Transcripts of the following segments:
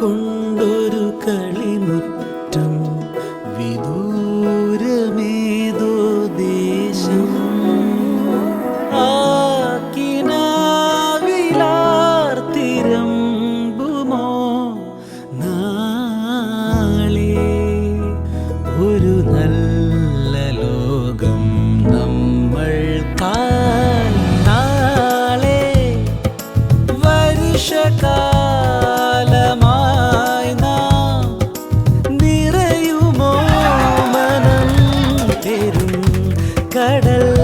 கொண்டு கடல்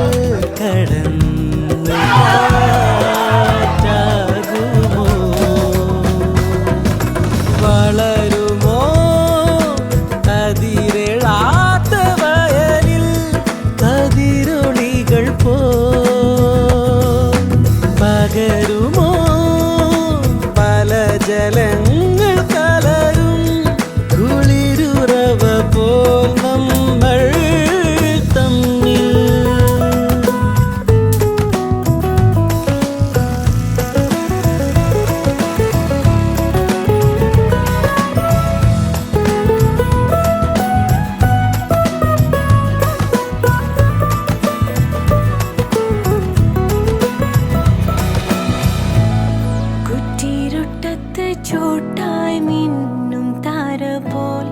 ചൂട്ടായി മിന്നും താര പോൽ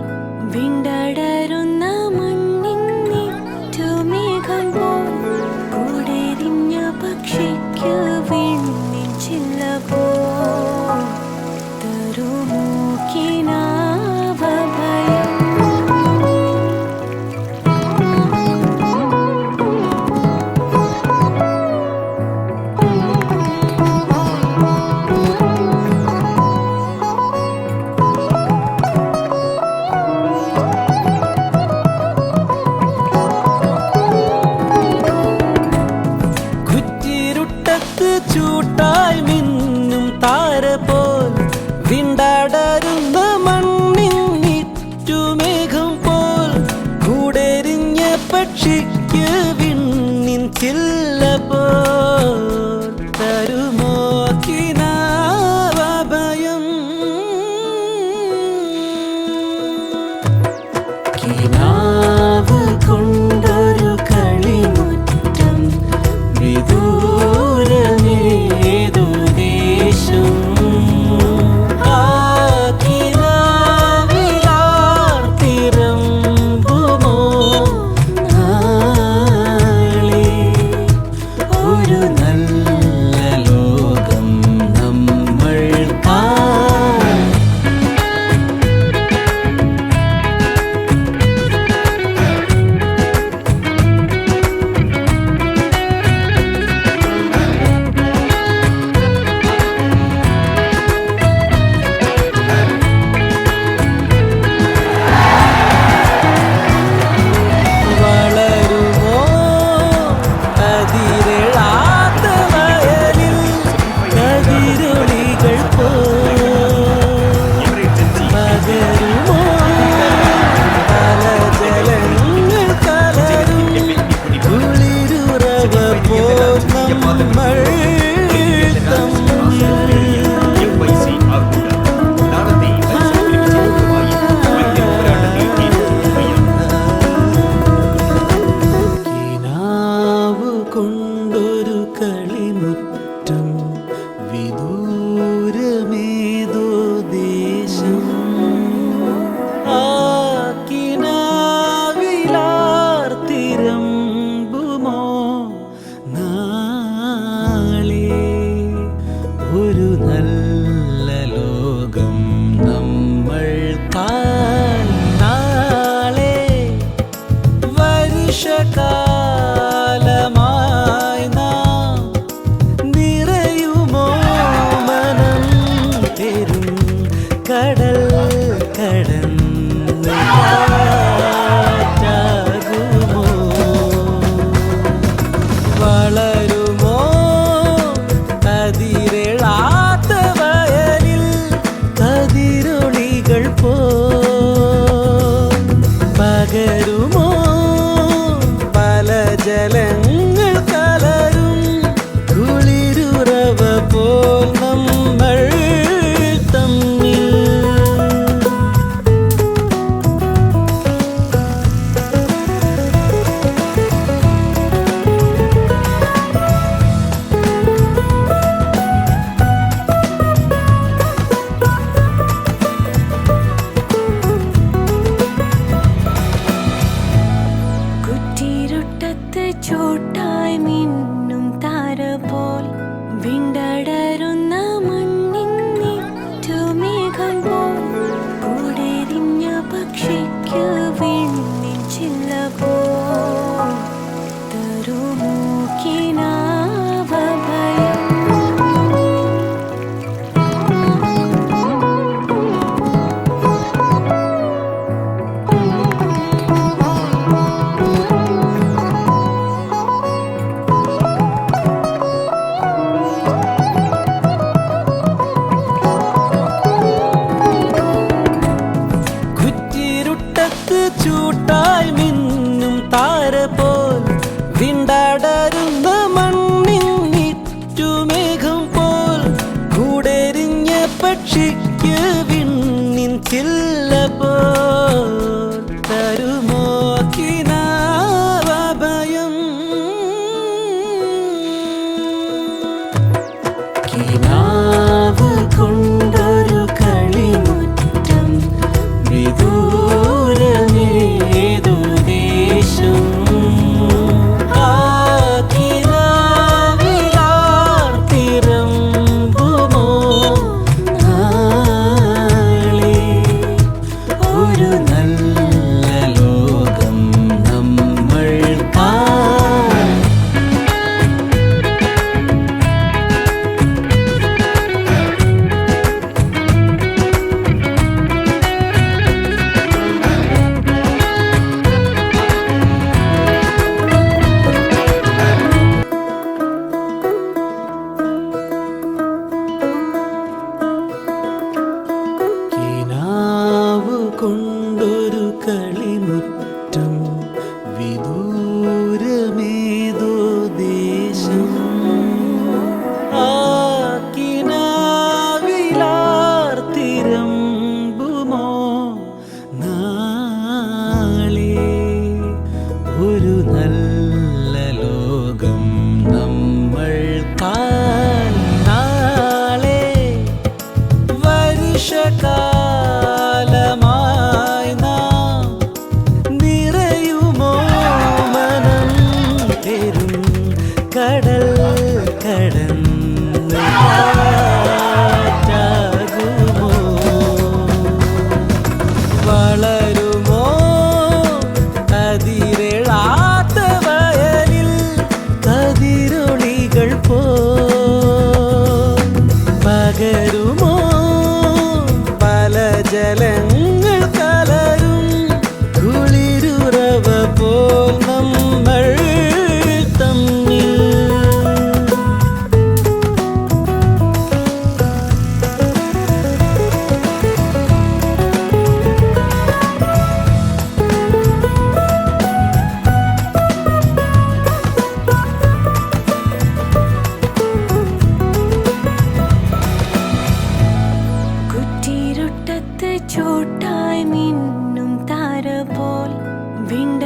വിണ്ടടരുന്ന മണ്ണിൻ നീറ്റുമേഘം പോൽ കൂടെരിഞ്ഞ പക്ഷിക്ക് വിണ്ണിൻ ചില്ല പോ തരുമോ? പക്ഷിക്ക് വിണ്ണിൻ ചില്ലപ്പോ ശിക്ഷയ്ക്ക് വിണ്ണിൻ ചില്ല പോൽ തരുമോ കിനാവഭയം? കിനാ മുറ്റം വിദൂരമേതോ ദേശം. ആക്കിനാവിലാർത്തിരമ്പുമോ നാളെ? ഒരു നല്ല ലോകം നമ്മൾ കാ കടൽ കടന്നു വിണ്ട